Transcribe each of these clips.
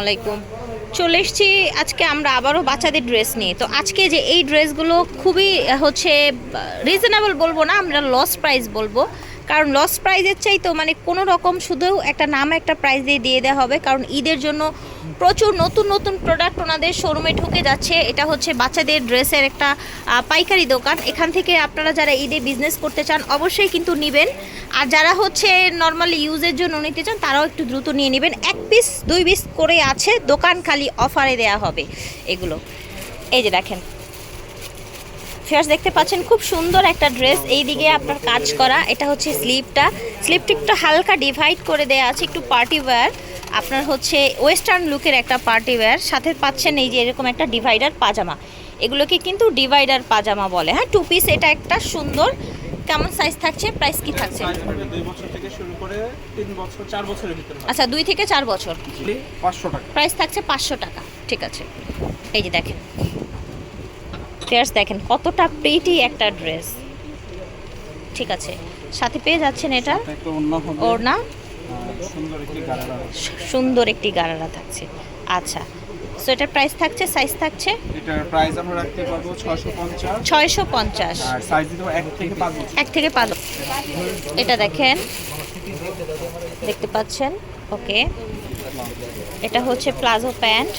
আলাইকুম। চলে এসছি, আজকে আমরা আবারও বাচ্চাদের ড্রেস নিয়ে। তো আজকে যে এই ড্রেসগুলো খুবই হচ্ছে রিজনেবল বলব না, আমরা লস প্রাইস বলব। কারণ লস প্রাইজের চাই তো মানে কোনো রকম শুধু একটা নাম একটা প্রাইজ দিয়ে দিয়ে দেওয়া হবে। কারণ ঈদের জন্য প্রচুর নতুন নতুন প্রোডাক্ট ওনাদের শোরুমে ঢুকে যাচ্ছে। এটা হচ্ছে বাচ্চাদের ড্রেসের একটা পাইকারি দোকান। এখান থেকে আপনারা যারা ঈদে বিজনেস করতে চান, অবশ্যই কিন্তু নেবেন। আর যারা হচ্ছে নর্মালি ইউজের জন্য নিতে চান, তারাও একটু দ্রুত নিয়ে নেবেন। এক পিস দুই পিস করে আছে, দোকান খালি অফারে দেয়া হবে এগুলো। এই যে দেখেন ফেয়ার্স দেখতে পাচ্ছেন খুব সুন্দর একটা ড্রেস এই দিকে আপনার কাজ করা এটা হচ্ছে স্লিপটা স্লিপটা একটু হালকা ডিভাইড করে দেয়া আছে একটু পার্টি ওয়্যার আপনার হচ্ছে ওয়েস্টার্ন লুকের একটা পার্টি ওয়্যার সাথে পাচ্ছেন এই যে এরকম একটা ডিভাইডার পাজামা। এগুলোকে কিন্তু ডিভাইডার পাজামা বলে। হ্যাঁ টু পিস এটা একটা সুন্দর। কেমন সাইজ থাকছে প্রাইস কি থাকছে। আচ্ছা দুই থেকে চার বছর। পাঁচশো টাকা। প্রাইস থাকছে পাঁচশো টাকা। ঠিক আছে। এই যে দেখেন। ফেয়ার্স দেখেন কতটা প্রিটি একটা ড্রেস ঠিক আছে সাথে পেয়ে যাচ্ছেন এটা ওড়না সুন্দর একটি গারারা থাকছে। আচ্ছা সো এটার প্রাইস থাকছে সাইজ থাকছে? এটার প্রাইস আমরা রাখতে পারব ছশো পঞ্চাশ। ছয়শো পঞ্চাশ। আর সাইজ পারব এক থেকে পাঁচ বছর। এক থেকে পাঁচ এটা দেখেন দেখতে পাচ্ছেন? ওকে এটা হচ্ছে প্লাজো প্যান্ট।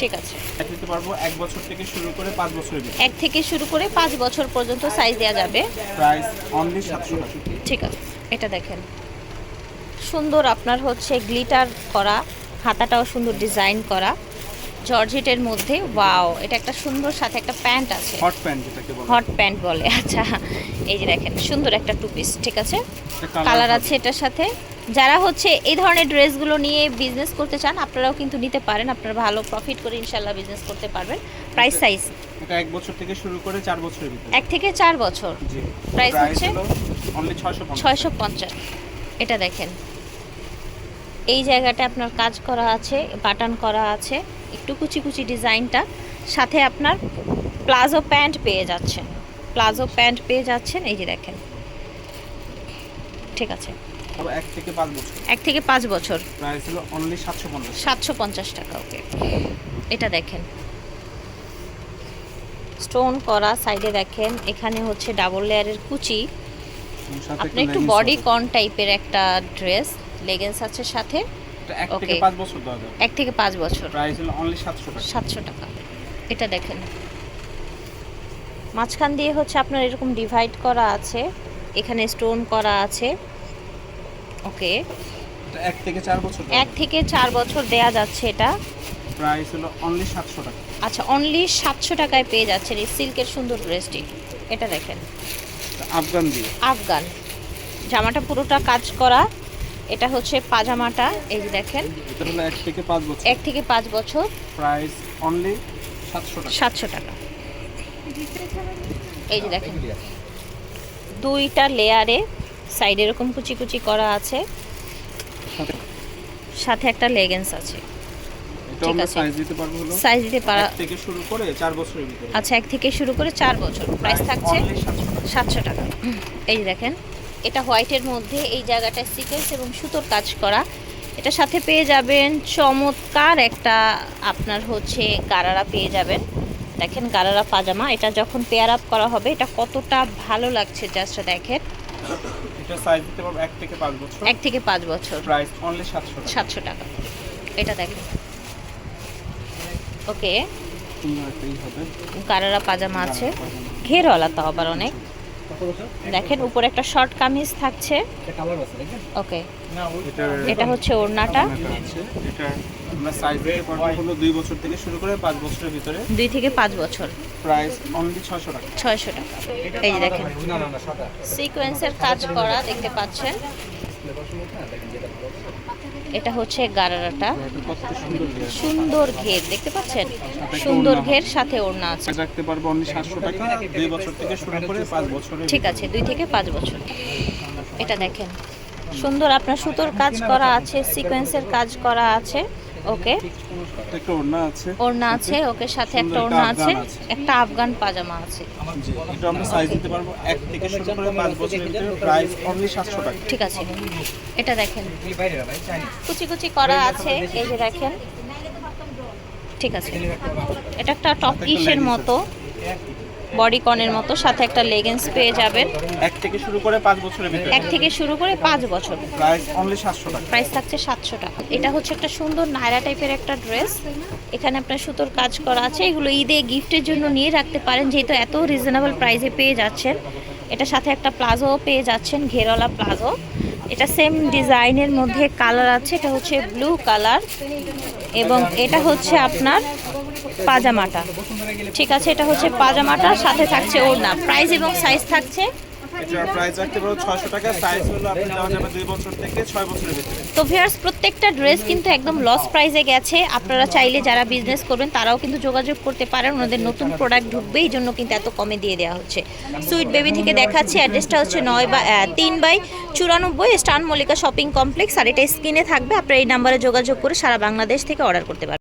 ঠিক আছে। এক দিতে পারব এক বছর থেকে শুরু করে পাঁচ বছরের এক থেকে শুরু করে পাঁচ বছর পর্যন্ত সাইজ দেওয়া যাবে। প্রাইস অনলি সাতশো ঠিক আছে এটা দেখেন। সুন্দর আপনার হচ্ছে গ্লিটার করা হাতাটাও সুন্দর ডিজাইন করা। জর্জেটের মধ্যে ওয়াও এটা একটা সুন্দর সাথে একটা প্যান্ট আছে। হট প্যান্ট যেটাকে বলে। হট প্যান্ট বলে আচ্ছা। এই যে দেখেন সুন্দর একটা টু পিস ঠিক আছে? কালার আছে এটার সাথে। যারা হচ্ছে এই ধরনের ড্রেসগুলো নিয়ে বিজনেস করতে চান আপনারাও কিন্তু নিতে পারেন। আপনারা ভালো প্রফিট করে ইনশাল্লাহ বিজনেস করতে পারবেন। প্রাইস সাইজ এটা এক বছর থেকে শুরু করে চার বছরের ভিতরে। এক থেকে চার বছর। জি। Price হচ্ছে? ছয়শো পঞ্চাশ। এটা দেখেন। এই জায়গাটা আপনার কাজ করা আছে বাটন করা আছে। একটু কুচি কুচি ডিজাইনটা। সাথে আপনার প্লাজো প্যান্ট পেয়ে যাচ্ছেন। প্লাজো প্যান্ট পেয়ে যাচ্ছেন এই যে দেখেন। ঠিক আছে। এক থেকে পাঁচ বছর। সাতশো পঞ্চাশ টাকা। ওকে। এটা দেখেন। স্টোন করা সাইডে দেখেন এখানে হচ্ছে ডাবল লেয়ারের কুচি। আপনি একটু বডি কন টাইপের একটা ড্রেস। লেগেন্স আছে সাথে। এটা এক থেকে পাঁচ বছর দেওয়া এক থেকে পাঁচ বছর। প্রাইস হলো অনলি সাতশো টাকা। সাতশো টাকা। এটা দেখেন। মাঝখান দিয়ে হচ্ছে আপনার এরকম ডিভাইড করা আছে। এখানে স্টোন করা আছে। ওকে এক থেকে চার বছর এক থেকে চার বছর দেয়া যাচ্ছে এটা। প্রাইস হলো অনলি সাতশো টাকা। আচ্ছা অনলি সাতশো টাকায় পেয়ে যাচ্ছেন এই সিল্কের সুন্দর ড্রেসটি এটা দেখেন। আফগান দিয়ে। আফগান। জামাটা পুরোটা কাজ করা। এটা হচ্ছে পাজামাটা এই যে দেখেন। এক থেকে পাঁচ বছর। প্রাইস অনলি সাতশো টাকা। এই যে দেখেন। দুইটা লেয়ারে সাইডে এরকম কুচি কুচি করা আছে। সাথে। একটা লেগেন্স আছে। সাইজ দিতে পারব হলো? সাইজ দিতে পারা থেকে শুরু করে চার বছরের ভিতরে। আচ্ছা এক থেকে শুরু করে চার বছর। প্রাইস থাকছে অনলি সাতশো টাকা। সাতশো টাকা। এই যে দেখেন। এটা হোয়াইটের মধ্যে এই জায়গাটা সিকোয়েন্স এবং সুতোর কাজ করা। এটা সাথে পেয়ে যাবেন চমৎকার একটা আপনার হচ্ছে গারারা পেয়ে যাবেন। দেখেন গারারা পাজামা এটা যখন পেয়ার আপ করা হবে এটা কতটা ভালো লাগছে জাস্ট দেখেন। এটা সাইজ দিতে পারব এক থেকে পাঁচ বছর। এক থেকে পাঁচ বছর। প্রাইস অনলি সাতশো টাকা। টাকা। এটা দেখেন। ওকে গারারা পাজামা আছে। ঘেরওয়ালা তো আবার অনেক। দেখেন উপরে একটা শর্ট কামিজ থাকছে। ওকে। এটা হচ্ছে ওড়নাটা। এটা আমরা সাইজ দিতে হলো দুই বছর থেকে শুরু করে পাঁচ বছরের ভিতরে। দুই থেকে পাঁচ বছর। প্রাইস অনলি ছশো টাকা। ছয়শো টাকা। এই দেখেন। সিকোয়েন্সের কাজ করা দেখতে পাচ্ছেন। এটা হচ্ছে গারারাটা। সুন্দর ঘের। দেখতে পাচ্ছেন? সুন্দর ঘের সাথে ওড়না আছে। রাখতে পারব অনলি সাতশো টাকা দুই বছর থেকে শুরু করে পাঁচ বছরের ঠিক আছে দুই থেকে পাঁচ বছর। এটা দেখেন। সুন্দর আপনার সুতোর কাজ করা আছে সিকোয়েন্সের কাজ করা আছে। ওকে একটা ওড়না আছে। ওড়না আছে ওকে সাথে একটা ওড়না আছে একটা আফগান পাজামা আছে। এটা আমরা সাইজ দিতে পারব এক থেকে শুরু করে পাঁচ বছরের ভিতরে প্রাইস অনলি সাতশো টাকা। ঠিক আছে। এটা দেখেন। কুচি কুচি করা আছে এই যে দেখেন। ঠিক আছে। এটা একটা টপ একটা মতো। বডি কনের মতো সাথে একটা লেগিংস পেয়ে যাবেন। এক থেকে শুরু করে পাঁচ বছরের ভিতরে। এক থেকে শুরু করে পাঁচ বছর। প্রাইস অনলি সাতশো টাকা। প্রাইস থাকছে সাতশো টাকা। এটা হচ্ছে একটা সুন্দর নায়রা টাইপের একটা ড্রেস এখানে আপনার সুতোর কাজ করা আছে। এগুলো ঈদে গিফটের জন্য নিয়ে রাখতে পারেন যেহেতু এত রিজনেবল প্রাইসে পেয়ে যাচ্ছেন। এটা সাথে একটা প্লাজো পেয়ে যাচ্ছেন ঘেরওয়ালা প্লাজো। এটা সেম ডিজাইনের মধ্যে কালার আছে। এটা হচ্ছে ব্লু কালার এবং এটা হচ্ছে আপনার পাজামাটা। ঠিক আছে এটা হচ্ছে পাজামাটা সাথে থাকছে ওড়না। প্রাইস এবং সাইজ থাকছে। ভিতরে। তো ভিউয়ার্স প্রত্যেকটা ড্রেস কিন্তু একদম লস প্রাইসে গেছে। আপনারা চাইলে যারা বিজনেস করবেন তারাও কিন্তু যোগাযোগ করতে পারেন। ওনাদের নতুন প্রোডাক্ট ঢুকবে এই জন্য কিন্তু এত কমে দিয়ে দেওয়া হচ্ছে। সুইট বেবি থেকে দেখাচ্ছি অ্যাড্রেসটা হচ্ছে নয় বা তিন বাই চুরানব্বই স্টান মল্লিকা শপিং কমপ্লেক্স আর এটা স্ক্রিনে থাকবে। আপনারা এই নাম্বারে যোগাযোগ করে সারা বাংলাদেশ থেকে অর্ডার করতে পারবেন।